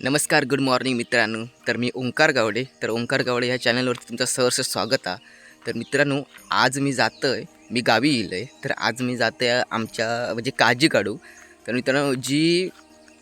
नमस्कार good morning मित्रांनो. तर मी ओंकार गावडे. तर ओंकार गावडे ह्या चॅनलवरती तुमचं सहर्ष स्वागत आहे. तर मित्रांनो आज मी जातो आहे मी गावी येईल आहे तर आज मी जातो आहे आमच्या म्हणजे काळजी काढू तर मित्रांनो जी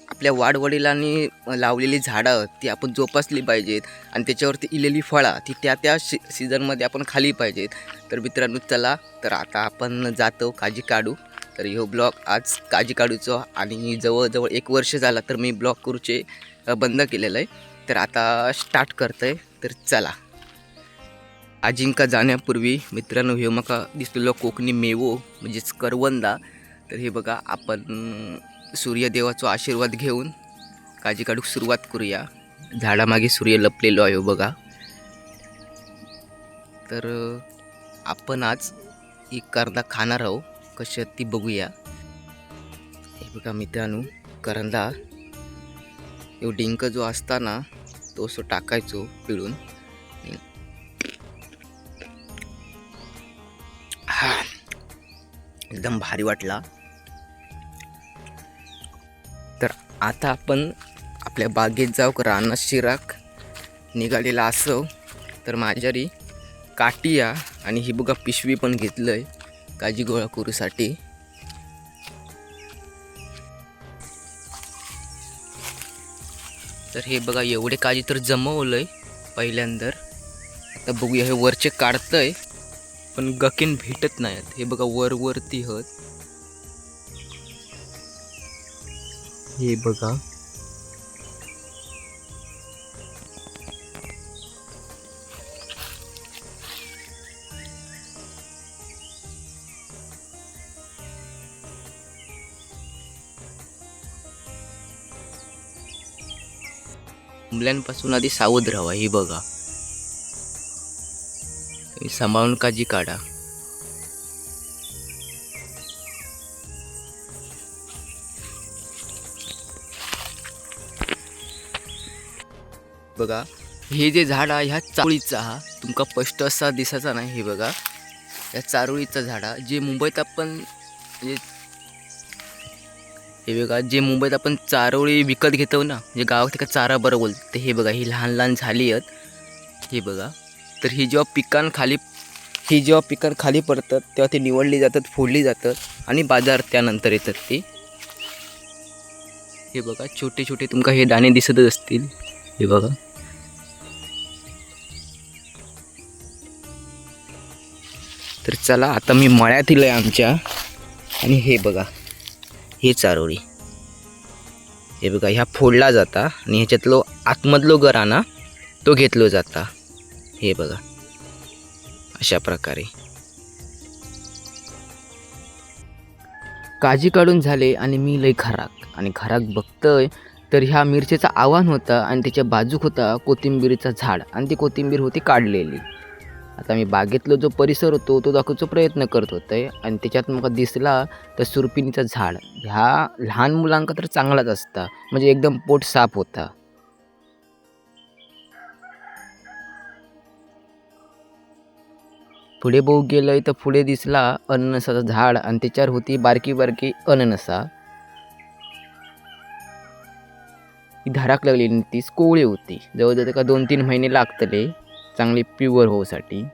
आपल्या वाडवडिलांनी लावलेली झाडं ती आपण जोपासली पाहिजेत. आणि त्याच्यावरती इलेली फळं ती त्या त्या शि सीझनमध्ये आपण खाली पाहिजेत. तर मित्रांनो चला तर आता आपण जातो काळजी काढू तर ह्यो ब्लॉग आज काळजी काढूचो आणि जवळजवळ एक वर्ष झाला तर मी ब्लॉग करूचे. बंद केलेलं आहे. तर आता स्टार्ट करतं आहे तर चला. अजिंका जाण्यापूर्वी मित्रांनो हे मका दिसलेलो कोकणी मेवो म्हणजेच करवंदा. तर हे बघा आपण सूर्यदेवाचा आशीर्वाद घेऊन काळजी काढूक सुरुवात करूया. झाडामागे सूर्य लपलेलो आहे हो बघा. तर आपण आज एक करंदा खाणार आहोत. कशी ती बघूया. हे बघा मित्रांनो करंदा. यो डिंक जो असता ना तो असं टाकायचो पिळून. हा एकदम भारी वाटला. तर आता आपण आपल्या बागेत जाऊ रानात शिराक निघालेला असो. तर माझ्यारी काटिया आणि ही बघा पिशवी पण घेतलं आहे काजी गोळा करूसाठी. तर हे बघा एवढे काजी तर जमवलं आहे पहिल्यांदा आता बघूया हे वरचे काढतंय पण गकीन भेटत नाहीत हे बघा वर वरती हत. हे बघा. कोंबड्यांपासून आधी सावध राहा हे बघा. सांभाळून काळजी काढा. बघा हे जे झाड आहे ह्या चारोळीचा हा तुमका स्पष्ट असा दिसायचा नाही हे बघा. या चारोळीचं झाड आहे जे मुंबईत आपण म्हणजे हे बघा जे मुंबईत आपण चारोळी विकत घेतो ना म्हणजे गावात एका चारा बरं बोलतो ते हे बघा ही लहान लहान झाली आहेत. हे बघा तर ही जेव्हा पिकां खाली ही जेव्हा पिकां खाली पडतात तेव्हा ती निवडली जातात फोडली जातात आणि बाजार त्यानंतर येतात ती. हे बघा छोटे छोटे तुमका हे दाणे दिसतच असतील. हे बघा. तर चला आता मी मळ्यात आहे आमच्या. आणि हे बघा. हे चारोळी हे बघा ह्या फोडला जाता आणि ह्याच्यातलो आतमधलो गराना तो घेतलो जाता. हे बघा अशा प्रकारे. काजी काढून झाले आणि मी लय खराक. आणि खराक बघतोय तर ह्या मिरचीचा आव्हान होता आणि त्याच्या बाजूक होता कोथिंबीरीचा झाड. आणि ती कोथिंबीर होती काढलेली. आता मी बागेतलो जो परिसर होतो तो दाखवचा प्रयत्न करत होते. आणि त्याच्यात मग दिसला तर सुरपिणीचं झाड. ह्या लहान मुलांका तर चांगलाच असता. म्हणजे एकदम पोट साफ होता. पुढे बघू गेलंय तर पुढे दिसला अननसाचं झाड आणि त्याच्यावर होती बारकी बारकी अननसा. धाराक धडाक लागली ती कोवळी होती. जवळजवळ का दोन तीन महिने लागतले. चांगली प्युअर होऊसाठी.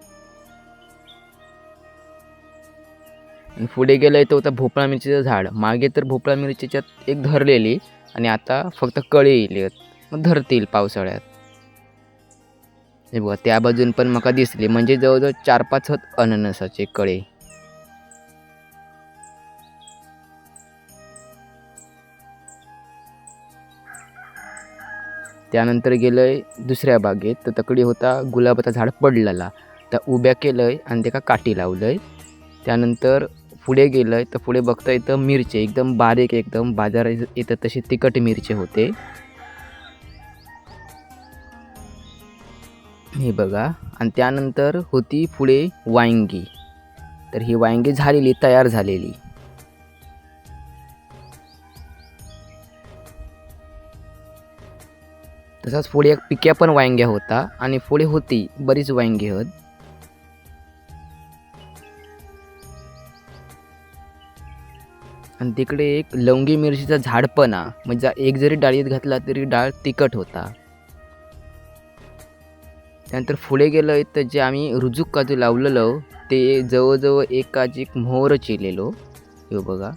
आणि पुढे गेलं तर होता भोपळा मिरचीचं झाड. मागे तर भोपळा मिरचीच्यात एक धरलेली आणि आता फक्त कळे येईल मग धरतील पावसाळ्यात. हे बघा त्या बाजून पण मका दिसली. म्हणजे जवळजवळ चार पाच होत अननसाचे कळे. त्यानंतर गेलं आहे दुसऱ्या बागेत. तर तकडी होता गुलाबाचा झाड पडलेला. तर उभ्या केलं आहे आणि त्याका काठी लावलं आहे त्यानंतर पुढे गेलं आहे तर पुढे बघता येतं मिरचे एकदम बारीक एकदम बाजारात येतं तशी तिखट मिरचे होते. हे बघा. आणि त्यानंतर होती पुढे वांगी. तर ही वांगी झालेली तयार झालेली. तसाच पुढे एक पिक्या पण वांग्या होता आणि पुढे होती बरीच वांगी होत. आणि तिकडे एक लवंगी मिरचीचा झाड पण म्हणजे एक जरी डाळीत घातला तरी डाळ तिखट होता. त्यानंतर पुढे गेलो तर जे आम्ही रुजूक काजू लावलेलो ते जवळजवळ एक काजीक मोहर चिरलेलो. हे बघा.